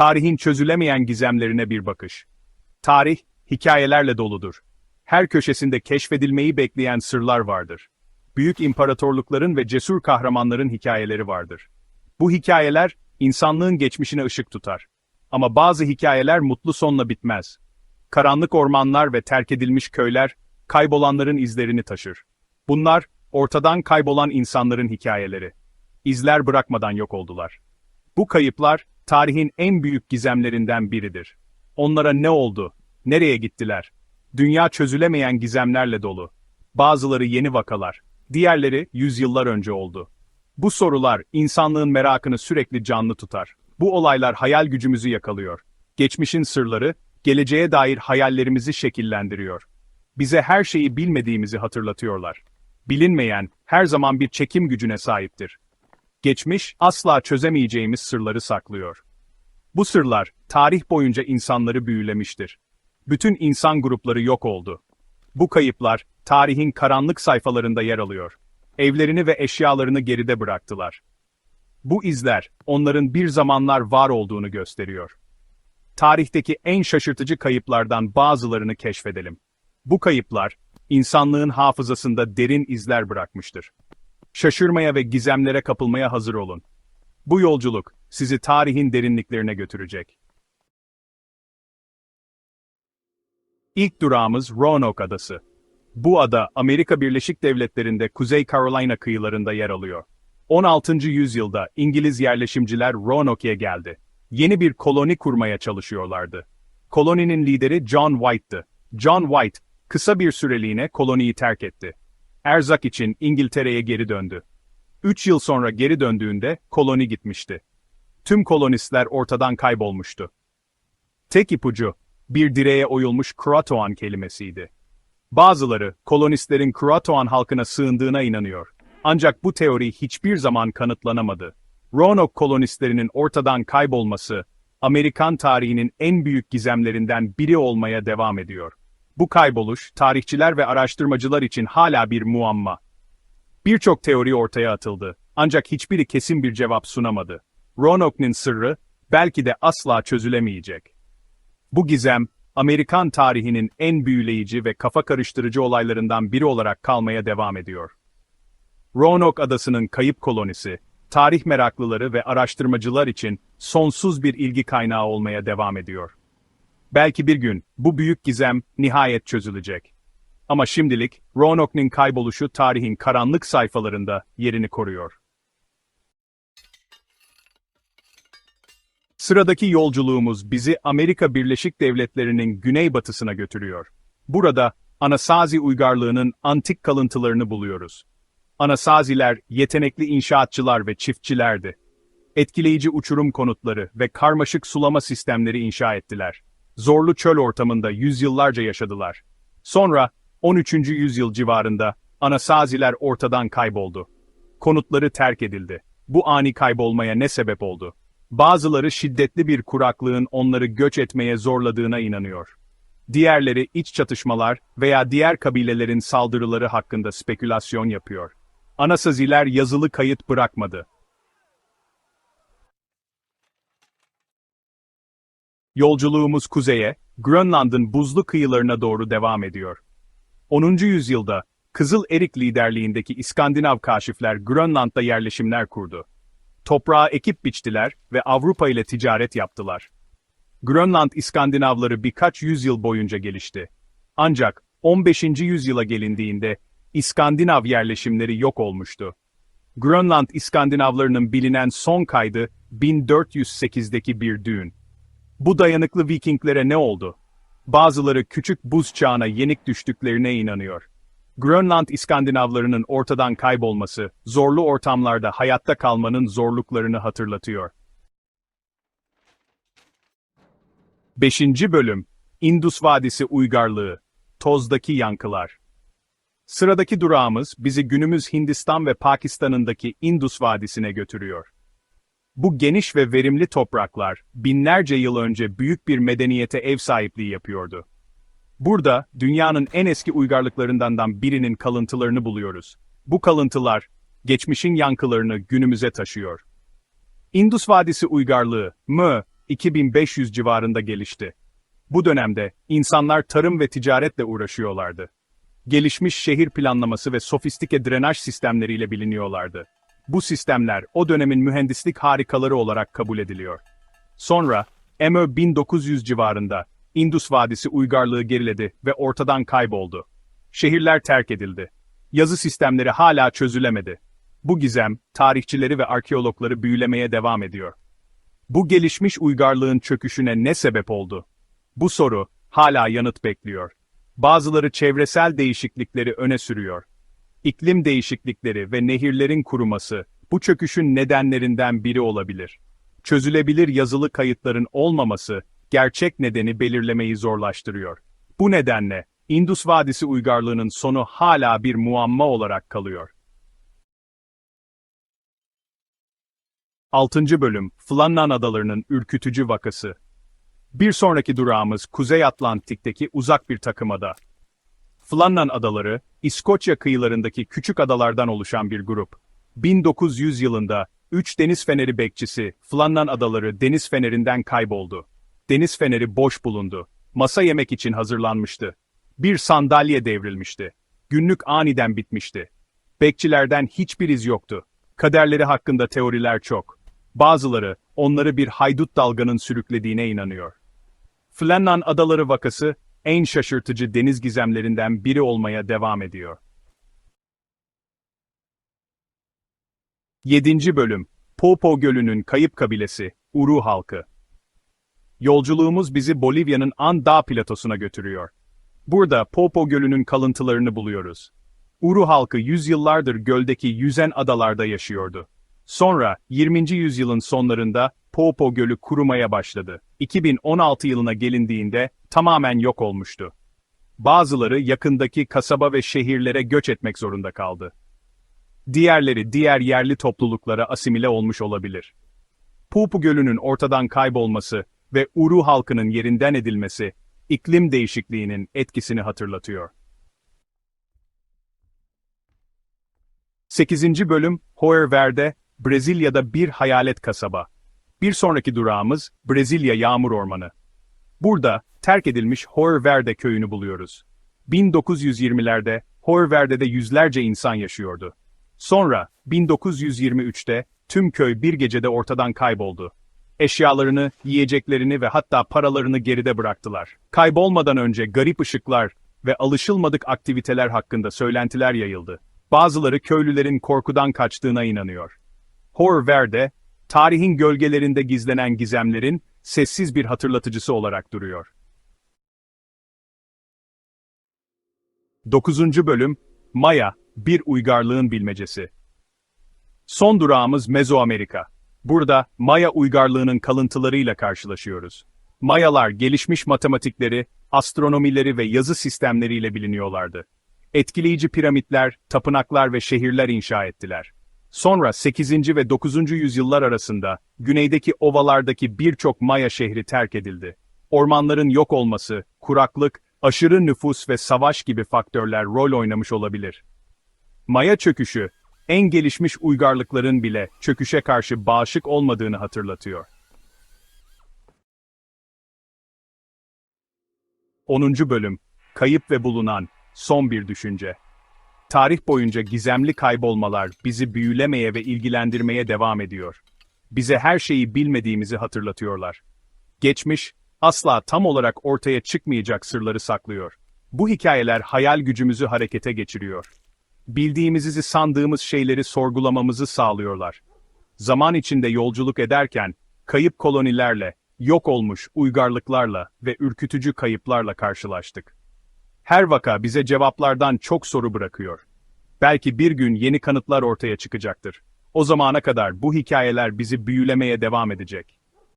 Tarihin çözülemeyen gizemlerine bir bakış. Tarih, hikayelerle doludur. Her köşesinde keşfedilmeyi bekleyen sırlar vardır. Büyük imparatorlukların ve cesur kahramanların hikayeleri vardır. Bu hikayeler, insanlığın geçmişine ışık tutar. Ama bazı hikayeler mutlu sonla bitmez. Karanlık ormanlar ve terk edilmiş köyler, kaybolanların izlerini taşır. Bunlar, ortadan kaybolan insanların hikayeleri. İzler bırakmadan yok oldular. Bu kayıplar, tarihin en büyük gizemlerinden biridir. Onlara ne oldu? Nereye gittiler? Dünya çözülemeyen gizemlerle dolu. Bazıları yeni vakalar, diğerleri yüzyıllar önce oldu. Bu sorular insanlığın merakını sürekli canlı tutar. Bu olaylar hayal gücümüzü yakalıyor. Geçmişin sırları, geleceğe dair hayallerimizi şekillendiriyor. Bize her şeyi bilmediğimizi hatırlatıyorlar. Bilinmeyen, her zaman bir çekim gücüne sahiptir. Geçmiş, asla çözemeyeceğimiz sırları saklıyor. Bu sırlar, tarih boyunca insanları büyülemiştir. Bütün insan grupları yok oldu. Bu kayıplar, tarihin karanlık sayfalarında yer alıyor. Evlerini ve eşyalarını geride bıraktılar. Bu izler, onların bir zamanlar var olduğunu gösteriyor. Tarihteki en şaşırtıcı kayıplardan bazılarını keşfedelim. Bu kayıplar, insanlığın hafızasında derin izler bırakmıştır. Şaşırmaya ve gizemlere kapılmaya hazır olun. Bu yolculuk, sizi tarihin derinliklerine götürecek. İlk durağımız Roanoke Adası. Bu ada, Amerika Birleşik Devletleri'nde Kuzey Carolina kıyılarında yer alıyor. 16. yüzyılda İngiliz yerleşimciler Roanoke'ye geldi. Yeni bir koloni kurmaya çalışıyorlardı. Koloninin lideri John White'tı. John White, kısa bir süreliğine koloniyi terk etti. Erzak için İngiltere'ye geri döndü. Üç yıl sonra geri döndüğünde koloni gitmişti. Tüm kolonistler ortadan kaybolmuştu. Tek ipucu, bir direğe oyulmuş Croatoan kelimesiydi. Bazıları, kolonistlerin Croatoan halkına sığındığına inanıyor. Ancak bu teori hiçbir zaman kanıtlanamadı. Roanoke kolonistlerinin ortadan kaybolması, Amerikan tarihinin en büyük gizemlerinden biri olmaya devam ediyor. Bu kayboluş, tarihçiler ve araştırmacılar için hala bir muamma. Birçok teori ortaya atıldı, ancak hiçbiri kesin bir cevap sunamadı. Roanoke'nin sırrı, belki de asla çözülemeyecek. Bu gizem, Amerikan tarihinin en büyüleyici ve kafa karıştırıcı olaylarından biri olarak kalmaya devam ediyor. Roanoke Adası'nın kayıp kolonisi, tarih meraklıları ve araştırmacılar için sonsuz bir ilgi kaynağı olmaya devam ediyor. Belki bir gün bu büyük gizem nihayet çözülecek. Ama şimdilik Roanoke'nin kayboluşu tarihin karanlık sayfalarında yerini koruyor. Sıradaki yolculuğumuz bizi Amerika Birleşik Devletleri'nin güneybatısına götürüyor. Burada Anasazi uygarlığının antik kalıntılarını buluyoruz. Anasaziler yetenekli inşaatçılar ve çiftçilerdi. Etkileyici uçurum konutları ve karmaşık sulama sistemleri inşa ettiler. Zorlu çöl ortamında yüzyıllarca yaşadılar. Sonra 13. yüzyıl civarında Anasaziler ortadan kayboldu. Konutları terk edildi. Bu ani kaybolmaya ne sebep oldu? Bazıları şiddetli bir kuraklığın onları göç etmeye zorladığına inanıyor. Diğerleri iç çatışmalar veya diğer kabilelerin saldırıları hakkında spekülasyon yapıyor. Anasaziler yazılı kayıt bırakmadı. Yolculuğumuz kuzeye, Grönland'ın buzlu kıyılarına doğru devam ediyor. 10. yüzyılda, Kızıl Erik liderliğindeki İskandinav kaşifler Grönland'da yerleşimler kurdu. Toprağa ekip biçtiler ve Avrupa ile ticaret yaptılar. Grönland İskandinavları birkaç yüzyıl boyunca gelişti. Ancak 15. yüzyıla gelindiğinde İskandinav yerleşimleri yok olmuştu. Grönland İskandinavlarının bilinen son kaydı 1408'deki bir düğün. Bu dayanıklı Vikinglere ne oldu? Bazıları küçük buz çağına yenik düştüklerine inanıyor. Grönland İskandinavlarının ortadan kaybolması, zorlu ortamlarda hayatta kalmanın zorluklarını hatırlatıyor. 5. Bölüm Indus Vadisi Uygarlığı Tozdaki Yankılar Sıradaki durağımız bizi günümüz Hindistan ve Pakistan'ındaki Indus Vadisi'ne götürüyor. Bu geniş ve verimli topraklar, binlerce yıl önce büyük bir medeniyete ev sahipliği yapıyordu. Burada, dünyanın en eski uygarlıklarından birinin kalıntılarını buluyoruz. Bu kalıntılar, geçmişin yankılarını günümüze taşıyor. Indus Vadisi Uygarlığı, M, 2500 civarında gelişti. Bu dönemde insanlar tarım ve ticaretle uğraşıyorlardı. Gelişmiş şehir planlaması ve sofistike drenaj sistemleriyle biliniyorlardı. Bu sistemler o dönemin mühendislik harikaları olarak kabul ediliyor. Sonra, MÖ 1900 civarında, Indus Vadisi uygarlığı geriledi ve ortadan kayboldu. Şehirler terk edildi. Yazı sistemleri hala çözülemedi. Bu gizem, tarihçileri ve arkeologları büyülemeye devam ediyor. Bu gelişmiş uygarlığın çöküşüne ne sebep oldu? Bu soru, hala yanıt bekliyor. Bazıları çevresel değişiklikleri öne sürüyor. İklim değişiklikleri ve nehirlerin kuruması, bu çöküşün nedenlerinden biri olabilir. Çözülebilir yazılı kayıtların olmaması, gerçek nedeni belirlemeyi zorlaştırıyor. Bu nedenle, Indus Vadisi uygarlığının sonu hala bir muamma olarak kalıyor. 6. Bölüm, Flannan Adalarının ürkütücü vakası. Bir sonraki durağımız Kuzey Atlantik'teki uzak bir takımada. Flannan Adaları, İskoçya kıyılarındaki küçük adalardan oluşan bir grup. 1900 yılında, üç deniz feneri bekçisi, Flannan Adaları deniz fenerinden kayboldu. Deniz feneri boş bulundu. Masa yemek için hazırlanmıştı. Bir sandalye devrilmişti. Günlük aniden bitmişti. Bekçilerden hiçbir iz yoktu. Kaderleri hakkında teoriler çok. Bazıları, onları bir haydut dalganın sürüklediğine inanıyor. Flannan Adaları vakası, en şaşırtıcı deniz gizemlerinden biri olmaya devam ediyor. 7. Bölüm Popo Gölü'nün kayıp kabilesi, Uru halkı. Yolculuğumuz bizi Bolivya'nın An Dağ platosuna götürüyor. Burada Popo Gölü'nün kalıntılarını buluyoruz. Uru halkı yüzyıllardır göldeki yüzen adalarda yaşıyordu. Sonra, 20. yüzyılın sonlarında, Popo Gölü kurumaya başladı. 2016 yılına gelindiğinde, tamamen yok olmuştu. Bazıları yakındaki kasaba ve şehirlere göç etmek zorunda kaldı. Diğerleri diğer yerli topluluklara asimile olmuş olabilir. Pupu Gölü'nün ortadan kaybolması ve Uru halkının yerinden edilmesi, iklim değişikliğinin etkisini hatırlatıyor. 8. Bölüm, Hoer Verde, Brezilya'da bir hayalet kasaba. Bir sonraki durağımız, Brezilya Yağmur Ormanı. Burada, terk edilmiş Hoer Verde köyünü buluyoruz. 1920'lerde, Hoer Verde'de yüzlerce insan yaşıyordu. Sonra, 1923'te, tüm köy bir gecede ortadan kayboldu. Eşyalarını, yiyeceklerini ve hatta paralarını geride bıraktılar. Kaybolmadan önce garip ışıklar ve alışılmadık aktiviteler hakkında söylentiler yayıldı. Bazıları köylülerin korkudan kaçtığına inanıyor. Hor Verde, tarihin gölgelerinde gizlenen gizemlerin sessiz bir hatırlatıcısı olarak duruyor. 9. Bölüm, Maya, bir uygarlığın bilmecesi. Son durağımız Mezoamerika. Burada Maya uygarlığının kalıntılarıyla karşılaşıyoruz. Mayalar gelişmiş matematikleri, astronomileri ve yazı sistemleriyle biliniyorlardı. Etkileyici piramitler, tapınaklar ve şehirler inşa ettiler. Sonra 8. ve 9. yüzyıllar arasında güneydeki ovalardaki birçok Maya şehri terk edildi. Ormanların yok olması, kuraklık, aşırı nüfus ve savaş gibi faktörler rol oynamış olabilir. Maya çöküşü, en gelişmiş uygarlıkların bile çöküşe karşı bağışık olmadığını hatırlatıyor. 10. Bölüm Kayıp ve bulunan son bir düşünce. Tarih boyunca gizemli kaybolmalar bizi büyülemeye ve ilgilendirmeye devam ediyor. Bize her şeyi bilmediğimizi hatırlatıyorlar. Geçmiş, asla tam olarak ortaya çıkmayacak sırları saklıyor. Bu hikayeler hayal gücümüzü harekete geçiriyor. Bildiğimizi sandığımız şeyleri sorgulamamızı sağlıyorlar. Zaman içinde yolculuk ederken, kayıp kolonilerle, yok olmuş uygarlıklarla ve ürkütücü kayıplarla karşılaştık. Her vaka bize cevaplardan çok soru bırakıyor. Belki bir gün yeni kanıtlar ortaya çıkacaktır. O zamana kadar bu hikayeler bizi büyülemeye devam edecek.